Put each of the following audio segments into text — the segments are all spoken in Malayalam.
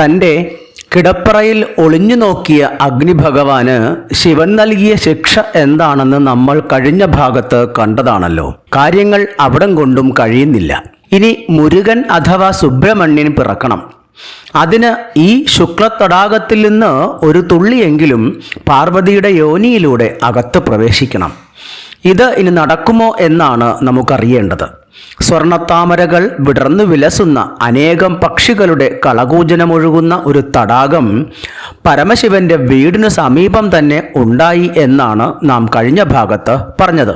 തന്റെ കിടപ്പറയിൽ ഒളിഞ്ഞു നോക്കിയ അഗ്നിഭഗവാന് ശിവൻ നൽകിയ ശിക്ഷ എന്താണെന്ന് നമ്മൾ കഴിഞ്ഞ ഭാഗത്ത് കണ്ടതാണല്ലോ. കാര്യങ്ങൾ അവിടം കൊണ്ടും കഴിയുന്നില്ല. ഇനി മുരുകൻ അഥവാ സുബ്രഹ്മണ്യൻ പിറക്കണം. അതിന് ഈ ശുക്ലത്തടാകത്തിൽ നിന്ന് ഒരു തുള്ളിയെങ്കിലും പാർവതിയുടെ യോനിയിലൂടെ അകത്ത് പ്രവേശിക്കണം. ഇത് ഇനി നടക്കുമോ എന്നാണ് നമുക്കറിയേണ്ടത്. സ്വർണത്താമരകൾ വിടർന്നു വിലസുന്ന അനേകം പക്ഷികളുടെ കളകൂജനമൊഴുകുന്ന ഒരു തടാകം പരമശിവന്റെ വീടിനു സമീപം തന്നെ ഉണ്ടായി എന്നാണ് നാം കഴിഞ്ഞ ഭാഗത്ത് പറഞ്ഞത്.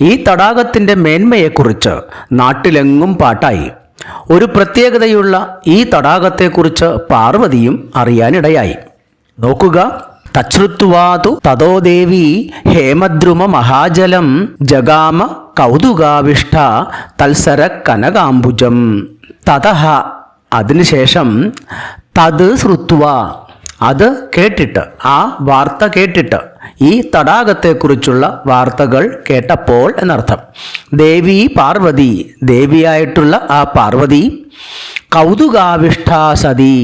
ഈ തടാകത്തിന്റെ മേന്മയെക്കുറിച്ച് നാട്ടിലെങ്ങും പാട്ടായി. ഒരു പ്രത്യേകതയുള്ള ഈ തടാകത്തെക്കുറിച്ച് പാർവതിയും അറിയാനിടയായി. നോക്കുക. തച്ഛ്രുത്വാതു തതോ ദേവി ഹേമദ്രുമ മഹാജലം ജഗാമ കൗതുകാവിഷ്ട തത്സര കനകാംബുജം. തതഹ അതിനുശേഷം തത് ശ്രുത്വ. അത് കേട്ടിട്ട് ആ വാർത്ത കേട്ടിട്ട് ഈ തടാകത്തെക്കുറിച്ചുള്ള വാർത്തകൾ കേട്ടപ്പോൾ എന്നർത്ഥം. ദേവി പാർവതി ദേവിയായിട്ടുള്ള ആ പാർവതി കൗതുകാവിഷ്ഠാസതി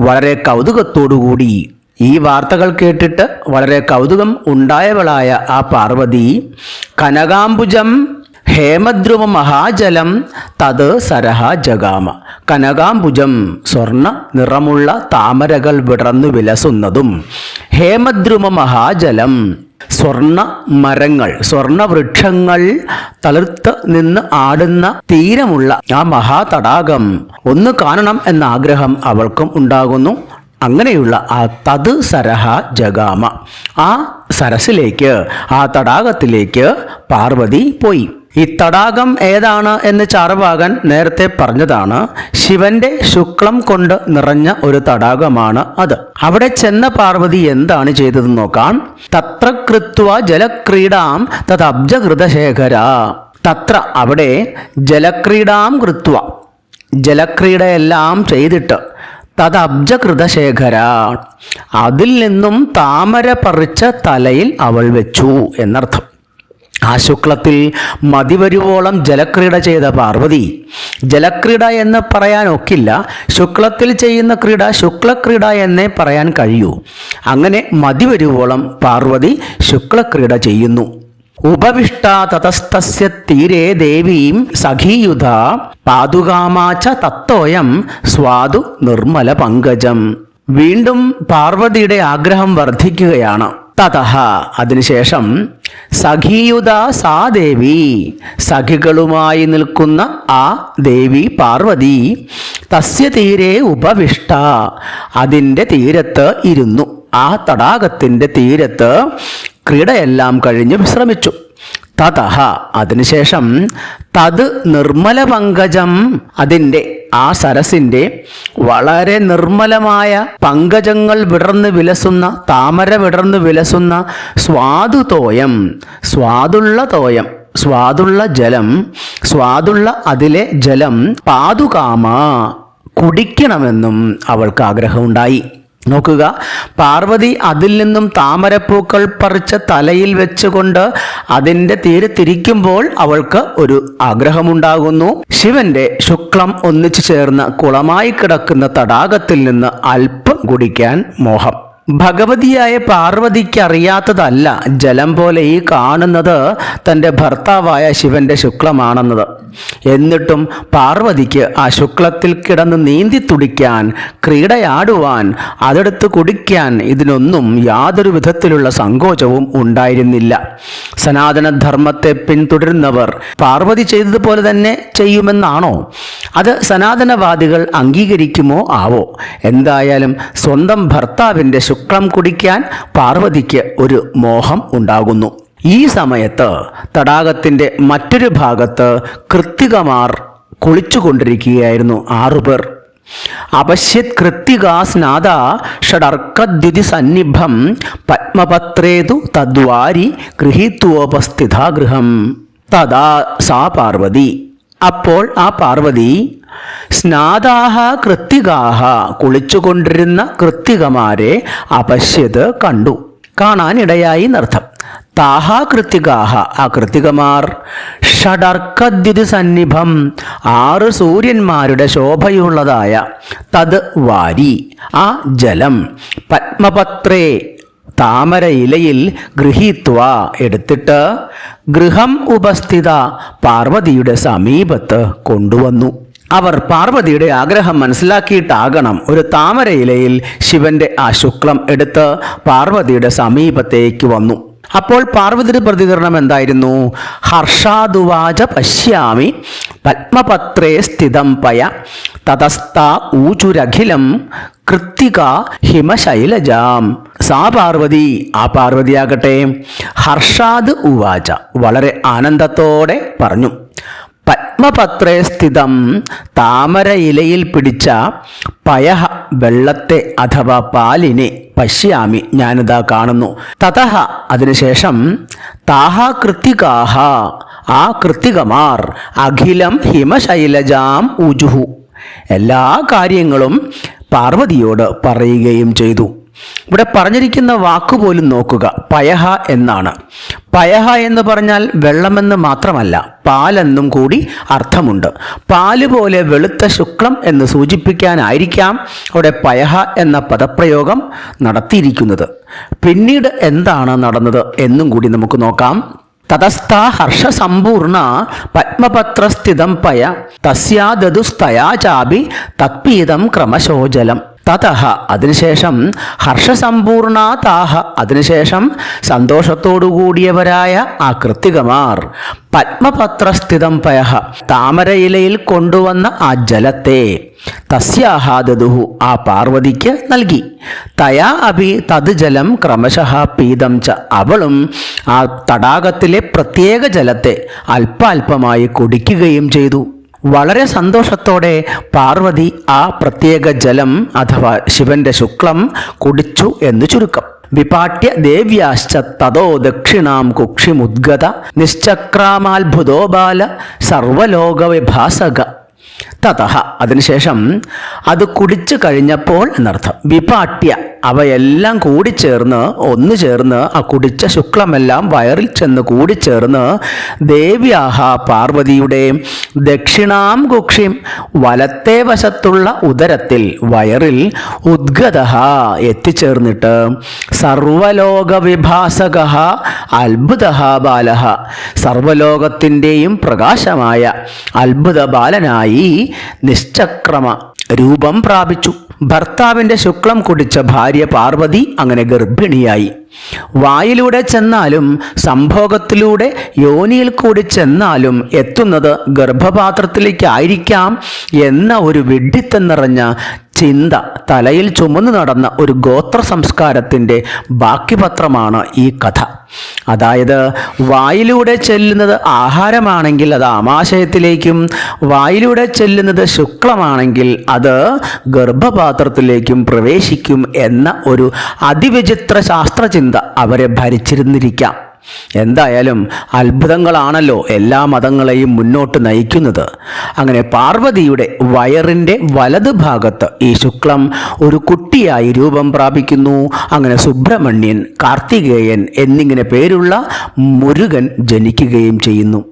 വളരെ കൗതുകത്തോടുകൂടി ഈ വാർത്തകൾ കേട്ടിട്ട് വളരെ കൗതുകം ഉണ്ടായവളായ ആ പാർവതി കനകാംബുജം ഹേമദ്രുവ മഹാജലം തത് സരഹ ജഗാമ. കനകാംബുജം സ്വർണ നിറമുള്ള താമരകൾ വിടർന്നു വിലസുന്നതും ഹേമദ്രുമ മഹാജലം സ്വർണ മരങ്ങൾ സ്വർണവൃക്ഷങ്ങൾ തളിർത്ത് നിന്ന് ആടുന്ന തീരമുള്ള ആ മഹാതടാകം. ഒന്ന് കാണണം എന്ന ആഗ്രഹം അവൾക്കും ഉണ്ടാകുന്നു. അങ്ങനെയുള്ള ആ തത് സരഹ ജഗാമ. ആ സരസിലേക്ക് ആ തടാകത്തിലേക്ക് പാർവതി പോയി. ഈ തടാകം ഏതാണ് എന്ന് ചാർവാകൻ നേരത്തെ പറഞ്ഞതാണ്. ശിവന്റെ ശുക്ലം കൊണ്ട് നിറഞ്ഞ ഒരു തടാകമാണ് അത്. അവിടെ ചെന്ന പാർവതി എന്താണ് ചെയ്തത് നോക്കാം. തത്ര കൃത്വ ജലക്രീഡാം തദ്ബ്ജകൃതശേഖര തത്ര അവിടെ ജലക്രീഡാം കൃത്വ. ജലക്രീഡയെല്ലാം ചെയ്തിട്ട് തദ്ബ്ജകൃതശേഖര. അതിൽ നിന്നും താമര പറിച്ച തലയിൽ അവൾ വെച്ചു എന്നർത്ഥം. ആ ശുക്ലത്തിൽ മതിവരുവോളം ജലക്രീഡ ചെയ്ത പാർവതി. ജലക്രീഡ എന്ന് പറയാൻ ഒക്കില്ല ശുക്ലത്തിൽ ചെയ്യുന്ന ക്രീഡ ശുക്ലക്രീഡ എന്നേ പറയാൻ കഴിയൂ. അങ്ങനെ മതിവരുവോളം പാർവതി ശുക്ലക്രീഡ ചെയ്യുന്നു. ഉപവിഷ്ട തതസ്തസ്യ തീരെ ദേവീം സഖീയുധ പാതുകാമാച്ച തത്തോയം സ്വാദു നിർമ്മല പങ്കജം. വീണ്ടും പാർവതിയുടെ ആഗ്രഹം വർദ്ധിക്കുകയാണ് തതഹ. അതിനുശേഷം സഖീയുത സാ ദേവി. സഖികളുമായി നിൽക്കുന്ന ആ ദേവി പാർവതി തസ്യ തീരെ ഉപവിഷ്ട. അതിന്റെ തീരത്ത് ഇരുന്നു. ആ തടാകത്തിന്റെ തീരത്ത് ക്രീഡയെല്ലാം കഴിഞ്ഞ് വിശ്രമിച്ചു. തതഹ. അതിനുശേഷം തത് നിർമ്മല പങ്കജം അതിന്റെ ആ സരസിന്റെ വളരെ നിർമ്മലമായ പങ്കജങ്ങൾ വിടർന്ന് വിലസുന്ന താമര വിടർന്ന് വിലസുന്ന സ്വാദു തോയം സ്വാദുള്ള തോയം സ്വാദുള്ള ജലം സ്വാദുള്ള അതിലെ ജലം പാതുകാമ കുടിക്കണമെന്നും അവൾക്ക് ആഗ്രഹമുണ്ടായി. നോക്കുക. പാർവതി അതിൽ നിന്നും താമരപ്പൂക്കൾ പറിച്ച തലയിൽ വെച്ചുകൊണ്ട് അതിന്റെ തീരത്തിരിക്കുമ്പോൾ അവൾക്ക് ഒരു ആഗ്രഹമുണ്ടാകുന്നു. ശിവന്റെ ശുക്ലം ഒന്നിച്ചു ചേർന്ന് കുളമായി കിടക്കുന്ന തടാകത്തിൽ നിന്ന് അല്പം കുടിക്കാൻ മോഹം. ഭഗവതിയായ പാർവതിക്ക് അറിയാത്തതല്ല ജലം പോലെ ഈ കാണുന്നത് തന്റെ ഭർത്താവായ ശിവന്റെ ശുക്ലമാണെന്നത്. എന്നിട്ടും പാർവതിക്ക് ആ ശുക്ലത്തിൽ കിടന്ന് നീന്തി തുടിക്കാൻ ക്രീഡയാടുവാൻ അതെടുത്ത് കുടിക്കാൻ ഇതിനൊന്നും യാതൊരു വിധത്തിലുള്ള സങ്കോചവും ഉണ്ടായിരുന്നില്ല. സനാതനധർമ്മത്തെ പിന്തുടരുന്നവർ പാർവതി ചെയ്തതുപോലെ തന്നെ ചെയ്യുമെന്നാണോ? അത് സനാതനവാദികൾ അംഗീകരിക്കുമോ ആവോ? എന്തായാലും സ്വന്തം ഭർത്താവിന്റെ ശുക്ലം കുടിക്കാൻ പാർവതിക്ക് ഒരു മോഹം ഉണ്ടാകുന്നു. ഈ സമയത്ത് തടാകത്തിന്റെ മറ്റൊരു ഭാഗത്ത് കൃത്തികമാർ കുളിച്ചുകൊണ്ടിരിക്കുകയായിരുന്നു ആറുപേർ അപശ്യത് കൃത്തികാസ്നാഥ ഷഡർക്കദ്യുതി സന്നിഭം പത്മപത്രേതു തദ്വാരി ഗൃഹീത്വോപസ്ഥിത ഗൃഹം. തഥാ സാ പാർവതി. അപ്പോൾ ആ പാർവതി സ്നാദാഹ കൃത്തികാഹ കുളിച്ചുകൊണ്ടിരുന്ന കൃത്തികമാരെ അപശ്യത് കണ്ടു. കാണാനിടയായി എന്നർത്ഥം. താഹാ കൃത്തികാഹ ആ കൃത്തികമാർ ഷഡർക്കദ്യുതി സന്നിഭം ആറ് സൂര്യന്മാരുടെ ശോഭയുള്ളതായ തത് വാരി. ആ ജലം പത്മപത്രേ താമര ഇലയിൽ ഗൃഹീത്വ. എടുത്തിട്ട് ഗൃഹം ഉപസ്ഥിത പാർവതിയുടെ സമീപത്ത് കൊണ്ടുവന്നു. അവർ പാർവതിയുടെ ആഗ്രഹം മനസ്സിലാക്കിയിട്ടാകണം ഒരു താമര ഇലയിൽ ശിവന്റെ ആ ശുക്ലം എടുത്ത് പാർവതിയുടെ സമീപത്തേക്ക് വന്നു. അപ്പോൾ പാർവതിയുടെ പ്രതികരണം എന്തായിരുന്നു? ഹർഷാദുവാച പശ്യാമി പത്മപത്രേ സ്ഥിതം പയ തതസ്ഥ ഊചുരഖിലം കൃത്തിക ഹിമശൈലജാം. സാ പാർവതി ആ പാർവതിയാകട്ടെ. ഹർഷാദ് ഉവാച വളരെ ആനന്ദത്തോടെ പറഞ്ഞു. പത്മപത്രേ സ്ഥിതം. താമര ഇലയിൽ പിടിച്ച പയ വെള്ളത്തെ അഥവാ പാലിനെ പശ്യാമി. ഞാനിതാ കാണുന്നു. തതഹ അതിനുശേഷം താഹ കൃത്തികാഹ ആ കൃത്തികമാർ അഖിലം ഹിമശൈലജാം ഉജുഹു എല്ലാ കാര്യങ്ങളും പാർവതിയോട് പറയുകയും ചെയ്തു. ഇവിടെ പറഞ്ഞിരിക്കുന്ന വാക്കുപോലും നോക്കുക. പയഹ എന്നാണ്. പയഹ എന്ന് പറഞ്ഞാൽ വെള്ളമെന്ന് മാത്രമല്ല പാലെന്നും കൂടി അർത്ഥമുണ്ട്. പാൽ പോലെ വെളുത്ത ശുക്ലം എന്ന് സൂചിപ്പിക്കാനായിരിക്കാം അവിടെ പയഹ എന്ന പദപ്രയോഗം നടത്തിയിരിക്കുന്നത്. പിന്നീട് എന്താണ് നടന്നത് എന്നും കൂടി നമുക്ക് നോക്കാം. തതസ്ഥ ഹർഷസമ്പൂർണ പത്മപത്രസ്ഥിതം പയ തസ്യാദതുസ്തയാ ചാപി തത്പീതം ക്രമശോജലം തതഹ അതിനുശേഷം ഹർഷസമ്പൂർണ താഹ അതിനുശേഷം സന്തോഷത്തോടുകൂടിയവരായ ആ കൃത്തികമാർ. പത്മപത്രസ്ഥിതം പയഹ താമരയിലയിൽ കൊണ്ടുവന്ന ആ ജലത്തെ തസ്യാഹാദതുഹു ആ പാർവതിക്ക് നൽകി. തയാ അഭി തത് ജലം ക്രമശഃ പീതം ച അവളും ആ തടാകത്തിലെ പ്രത്യേക ജലത്തെ അല്പാൽപമായി കുടിക്കുകയും ചെയ്തു. വളരെ സന്തോഷത്തോടെ പാർവതി ആ പ്രത്യേക ജലം അഥവാ ശിവന്റെ ശുക്ലം കുടിച്ചു എന്ന് ചുരുക്കം. വിപാട്യ ദേവ്യാശ്ച തതോ ദക്ഷിണാം കുക്ഷിമുദ്ഗത നിശ്ചക്രാമാത്ഭുതോ ബാല സർവലോകവിഭാസക. തതഹ. അതിനുശേഷം അത് കുടിച്ചു കഴിഞ്ഞപ്പോൾ എന്നർത്ഥം. വിപാട്യ അവയെല്ലാം കൂടിച്ചേർന്ന് ഒന്നു ചേർന്ന് ആ കുടിച്ച ശുക്ലമെല്ലാം വയറിൽ ചെന്ന് കൂടിച്ചേർന്ന് ദേവ്യാഹ പാർവതിയുടെ ദക്ഷിണാം കുക്ഷിം വലത്തെ വശത്തുള്ള ഉദരത്തിൽ വയറിൽ ഉദ്ഗത എത്തിച്ചേർന്നിട്ട് സർവലോക വിഭാസക അത്ഭുത ബാലഹ. സർവലോകത്തിന്റെയും പ്രകാശമായ അത്ഭുത ബാലനായി നിശ്ചക്രമ രൂപം പ്രാപിച്ചു. ഭർത്താവിന്റെ ശുക്ലം കുടിച്ച ഭാര്യ പാർവതി അങ്ങനെ ഗർഭിണിയായി. വായിലൂടെ ചെന്നാലും സംഭോഗത്തിലൂടെ യോനിയിൽ കൂടി ചെന്നാലും എത്തുന്നത് ഗർഭപാത്രത്തിലേക്കായിരിക്കാം എന്ന ഒരു വിഡ്ഢിത്തം നിറഞ്ഞ ചിന്ത തലയിൽ ചുമന്നു നടന്ന ഒരു ഗോത്ര സംസ്കാരത്തിന്റെ ബാക്കി പത്രമാണ് ഈ കഥ. അതായത് വായിലൂടെ ചെല്ലുന്നത് ആഹാരമാണെങ്കിൽ അത് ആമാശയത്തിലേക്കും വായിലൂടെ ചെല്ലുന്നത് ശുക്ലമാണെങ്കിൽ അത് ഗർഭപാത്രത്തിലേക്കും പ്രവേശിക്കും എന്ന ഒരു അതിവിചിത്ര ശാസ്ത്രചിന്ത അവരെ ഭരിച്ചിരുന്നിരിക്കാം. എന്തായാലും അത്ഭുതങ്ങളാണല്ലോ എല്ലാ മതങ്ങളെയും മുന്നോട്ട് നയിക്കുന്നത്. അങ്ങനെ പാർവതിയുടെ വയറിന്റെ വലത് ഭാഗത്ത് ഈ ശുക്ലം ഒരു കുട്ടിയായി രൂപം പ്രാപിക്കുന്നു. അങ്ങനെ സുബ്രഹ്മണ്യൻ കാർത്തികേയൻ എന്നിങ്ങനെ പേരുള്ള മുരുകൻ ജനിക്കുകയും ചെയ്യുന്നു.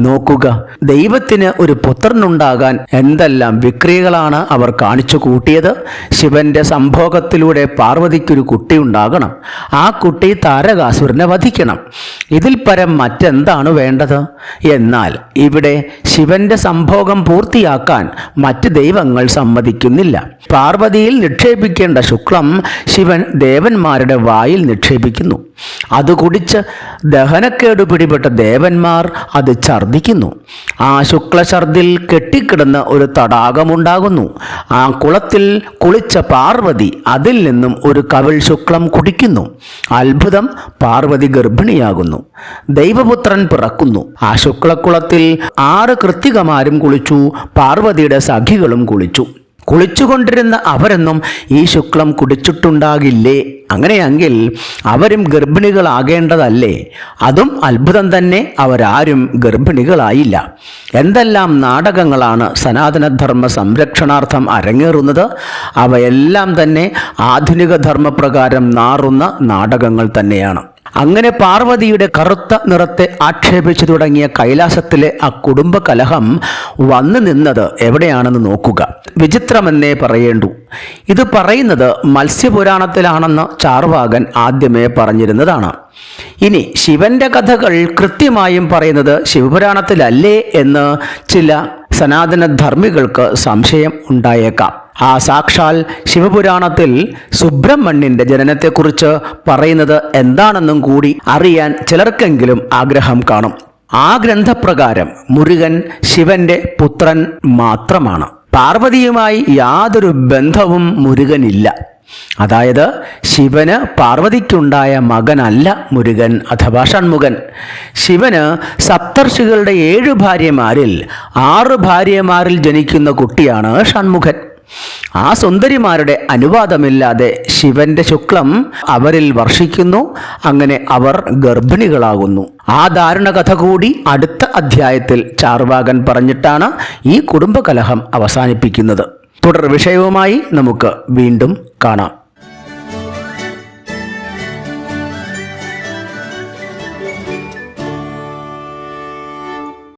നോക്കുക. ദൈവത്തിന് ഒരു പുത്രനുണ്ടാകാൻ എന്തെല്ലാം വിക്രിയകളാണ് അവർ കാണിച്ചു കൂട്ടിയത്? ശിവന്റെ സംഭോഗത്തിലൂടെ പാർവതിക്കൊരു കുട്ടി ഉണ്ടാകണം. ആ കുട്ടി താരകാസുരനെ വധിക്കണം. ഇതിൽ പരം മറ്റെന്താണ് വേണ്ടത്? എന്നാൽ ഇവിടെ ശിവന്റെ സംഭോഗം പൂർത്തിയാക്കാൻ മറ്റ് ദൈവങ്ങൾ സമ്മതിക്കുന്നില്ല. പാർവതിയിൽ നിക്ഷേപിക്കേണ്ട ശുക്ലം ശിവൻ ദേവന്മാരുടെ വായിൽ നിക്ഷേപിക്കുന്നു. അത് കുടിച്ച് ദഹനക്കേട് പിടിപെട്ട ദേവന്മാർ അത് ഛർദ്ദിക്കുന്നു. ആ ശുക്ലഛർദിൽ കെട്ടിക്കിടന്ന് ഒരു തടാകമുണ്ടാകുന്നു. ആ കുളത്തിൽ കുളിച്ച പാർവതി അതിൽ നിന്നും ഒരു കവിൾ ശുക്ലം കുടിക്കുന്നു. അത്ഭുതം പാർവതി ഗർഭിണിയാകുന്നു. ദൈവപുത്രൻ പിറക്കുന്നു. ആ ശുക്ലക്കുളത്തിൽ ആറ് കൃത്തികമാരും കുളിച്ചു പാർവതിയുടെ സഖികളും കുളിച്ചു. കുളിച്ചുകൊണ്ടിരുന്ന അവരെന്നും ഈ ശുക്ലം കുടിച്ചിട്ടുണ്ടാകില്ലേ? അങ്ങനെയെങ്കിൽ അവരും ഗർഭിണികളാകേണ്ടതല്ലേ? അതും അത്ഭുതം തന്നെ അവരാരും ഗർഭിണികളായില്ല. എന്തെല്ലാം നാടകങ്ങളാണ് സനാതനധർമ്മ സംരക്ഷണാർത്ഥം അരങ്ങേറുന്നത്? അവയെല്ലാം തന്നെ ആധുനിക ധർമ്മപ്രകാരം നാറുന്ന നാടകങ്ങൾ തന്നെയാണ്. അങ്ങനെ പാർവതിയുടെ കറുത്ത നിറത്തെ ആക്ഷേപിച്ചു തുടങ്ങിയ കൈലാസത്തിലെ ആ കുടുംബ കലഹം വന്നു നിന്നത് എവിടെയാണെന്ന് നോക്കുക. വിചിത്രമെന്നേ പറയേണ്ടു. ഇത് പറയുന്നത് മത്സ്യപുരാണത്തിലാണെന്ന് ചാർവാകൻ ആദ്യമേ പറഞ്ഞിരുന്നതാണ്. ഇനി ശിവന്റെ കഥകൾ കൃത്യമായും പറയുന്നത് ശിവപുരാണത്തിലല്ലേ എന്ന് ചില സനാതന ധർമ്മികൾക്ക് സംശയം ഉണ്ടായേക്കാം. ആ സാക്ഷാൽ ശിവപുരാണത്തിൽ സുബ്രഹ്മണ്യന്റെ ജനനത്തെക്കുറിച്ച് പറയുന്നത് എന്താണെന്നും കൂടി അറിയാൻ ചിലർക്കെങ്കിലും ആഗ്രഹം കാണും. ആ ഗ്രന്ഥപ്രകാരം മുരുകൻ ശിവന്റെ പുത്രൻ മാത്രമാണ്. പാർവതിയുമായി യാതൊരു ബന്ധവും മുരുകനില്ല. അതായത് ശിവന് പാർവതിക്കുണ്ടായ മകനല്ല മുരുകൻ അഥവാ ഷൺമുഖൻ. ശിവന് സപ്തർഷികളുടെ ഏഴു ഭാര്യമാരിൽ ആറ് ഭാര്യമാരിൽ ജനിക്കുന്ന കുട്ടിയാണ് ഷൺമുഖൻ. ആ സുന്ദരിമാരുടെ അനുവാദമില്ലാതെ ശിവന്റെ ശുക്ലം അവരിൽ വർഷിക്കുന്നു. അങ്ങനെ അവർ ഗർഭിണികളാകുന്നു. ആ ദാരുണ കഥ കൂടി അടുത്ത അധ്യായത്തിൽ ചാർവാകൻ പറഞ്ഞിട്ടാണ് ഈ കുടുംബകലഹം അവസാനിപ്പിക്കുന്നത്. തുടർ വിഷയവുമായി നമുക്ക് വീണ്ടും കാണാം.